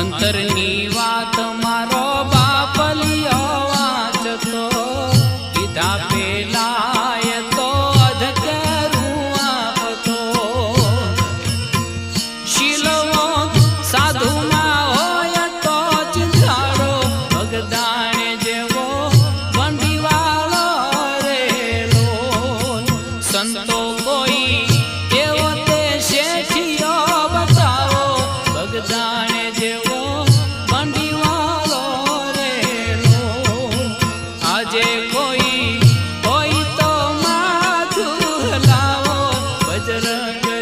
અંતરની વાત મારો બાપલિયો વાંચતો. કીધા પેલા જે કોઈ હોય તો માધુ લાવો બજરંગ